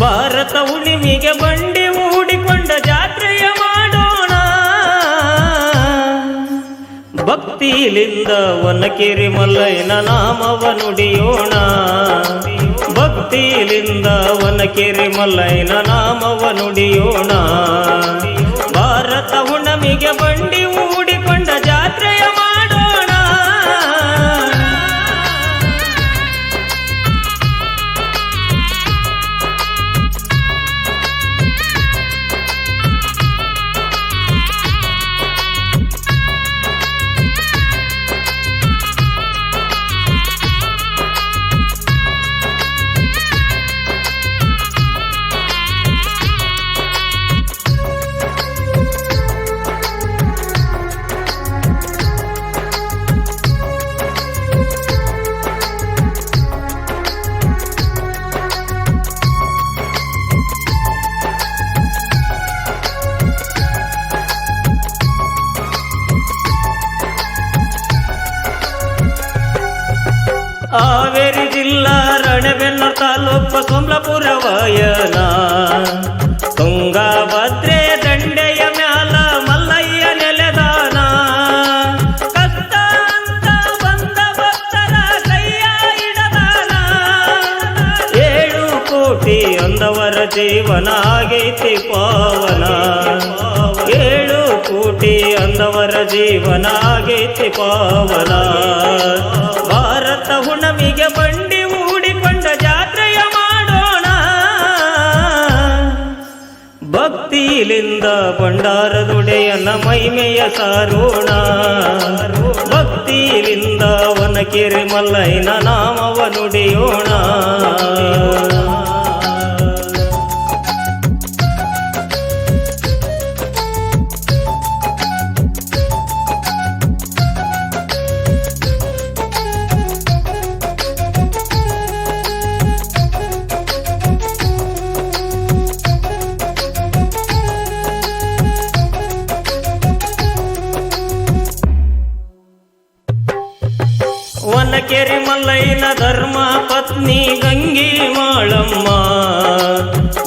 ಭಾರತ ಉಳಿವಿಗೆ ಬಂಡಿ ಹೂಡಿಕೊಂಡ ಜಾತ್ರೆಯ ಮಾಡೋಣ. ಭಕ್ತಿಲಿಂದ ವನಕೇರಿ ಮಲ್ಲಯ್ಯನ ನಾಮವ ನುಡಿಯೋಣ. ಭಕ್ತಿಲಿಂದ ವನಕೇರಿ ಮಲ್ಲಯ್ಯನ ನಾಮವ ನುಡಿಯೋಣ. ಭಾರತ ಹುಣಮಿಗೆ ಬಂಡಿ ರಣಬೆನ್ನೂರು ತಾಲೂಕು ಸೋಮಲಾಪುರ ವಾಯನ ತುಂಗಭದ್ರೆ ದಂಡೆಯ ಮ್ಯಾಲ ಮಲ್ಲಯ್ಯ ನೆಲೆದಾನ. ಕಷ್ಟ ಅಂತ ಬಂದ ಭಕ್ತರ ಕೈಯ ಇಡದಾನ. ಏಳು ಕೋಟಿ ಅಂದವರ ಜೀವನ ಆಗೈತಿ ಪಾವನ. ಏಳು ಕೋಟಿ ಅಂದವರ ಜೀವನ ಆಗೈತಿ ಪಾವನ. ಭಕ್ತಿಲಿಂದ ಭಂಡಾರದೊಡೆಯನ ಮೈಮೆಯ ಸಾರೋಣ. ಭಕ್ತಿಲಿಂದ ವನಕೆರೆ ಮಲ್ಲಯ್ಯನ ನಾಮವ ನುಡಿಯೋಣ. ಪತ್ನಿ ಗಂಗಿ ಮಾಳಮ್ಮ.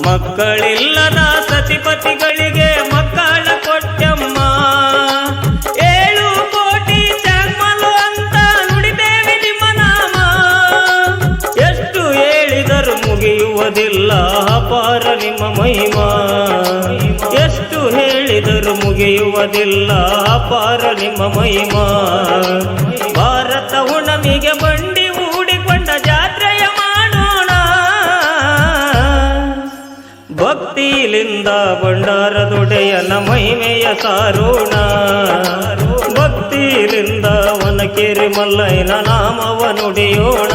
ಮಕ್ಕಳಿಲ್ಲದ ಸತಿಪತಿಗಳಿಗೆ ಮಕ್ಕಳ ಕೊಟ್ಟಮ್ಮ. ಏಳು ಕೋಟಿ ಚಾಮಲು ಅಂತ ನುಡಿದೇವಿ ನಿಮ್ಮ ನಾಮ. ಎಷ್ಟು ಹೇಳಿದರು ಮುಗಿಯುವುದಿಲ್ಲ, ಅಪಾರ ನಿಮ್ಮ ಮಹಿಮಾ. ಎಷ್ಟು ಹೇಳಿದರು ಮುಗಿಯುವುದಿಲ್ಲ, ಅಪಾರ ನಿಮ್ಮ ಮಹಿಮಾ. ಭಾರತ ಉಣಮಿಗೆ ಬಂಡಿ ಭಕ್ತಿಲಿಂದ ಭಂಡಾರದೊಡೆಯನ ಮಹಿಮೆಯ ಸಾರೋಣ. ಭಕ್ತಿಯಿಂದ ವನಕೆರೆ ಮಲ್ಲಯ್ಯನ ನಾಮವ ನುಡಿಯೋಣ.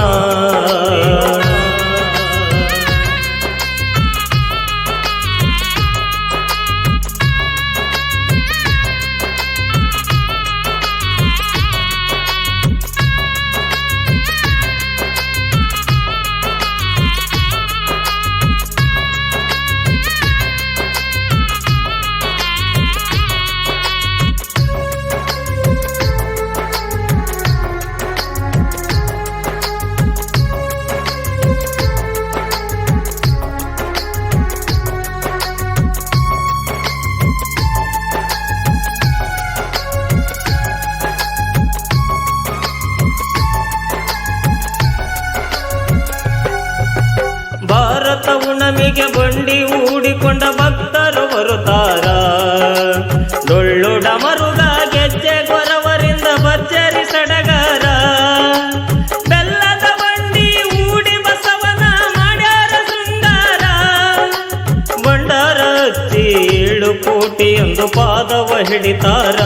ಹಿಡಿತಾರ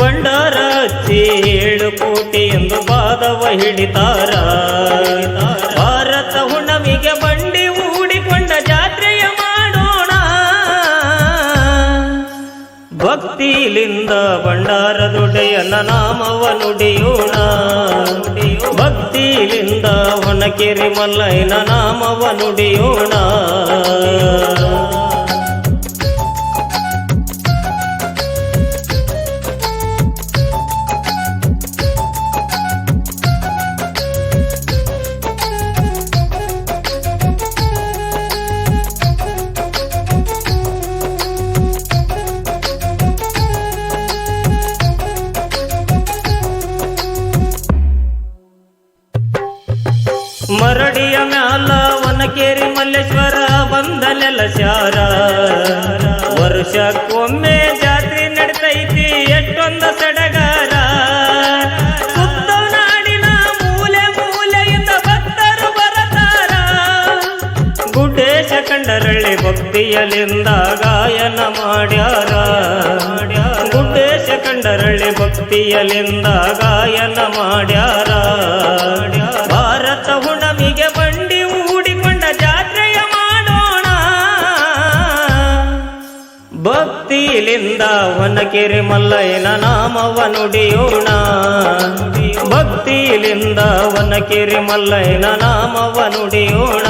ಭಂಡಾರ ಏಳು ಕೋಟಿ ಎಂದು ಪಾದವ ಹಿಡಿತಾರ ಭಾರತ ಹುಣವಿಗೆ ಬಂಡಿ ಹೂಡಿಕೊಂಡ ಜಾತ್ರೆಯ ಮಾಡೋಣ. ಭಕ್ತಿಲಿಂದ ಭಂಡಾರದೊಡೆಯನ ನಾಮವ ನುಡಿಯೋಣ. ಭಕ್ತಿಲಿಂದ ಒಣಕೆರಿ ಮಲ್ಲಯ್ಯನ ನಾಮವ ನುಡಿಯೋಣ. ಮಲ್ಲೇಶ್ವರ ಬಂದ ಶಾರ. ವರ್ಷಕ್ಕೊಮ್ಮೆ ಜಾತ್ರೆ ನಡೆತೈತಿ ಎಷ್ಟೊಂದ ಸಡಗಾರ. ಮೂಲೆ ಕಂಡರಳ್ಳಿ ಭಕ್ತಿಯಲಿಂದ ಗಾಯನ ಮಾಡ್ಯಾರ. ಗುಡ್ಡೇಶ ಕಂಡರಳ್ಳಿ ಭಕ್ತಿಯಲಿಂದ ಗಾಯನ ಮಾಡ್ಯಾರ. ಭಕ್ತಿಲಿಂದ ವನಕೆರೆ ಮಲ್ಲಯ್ಯನ ನಾಮವ ನುಡಿಯೋಣ. ಭಕ್ತಿಲಿಂದ ವನಕೆರೆ ಮಲ್ಲಯ್ಯನ ನಾಮವ ನುಡಿಯೋಣ.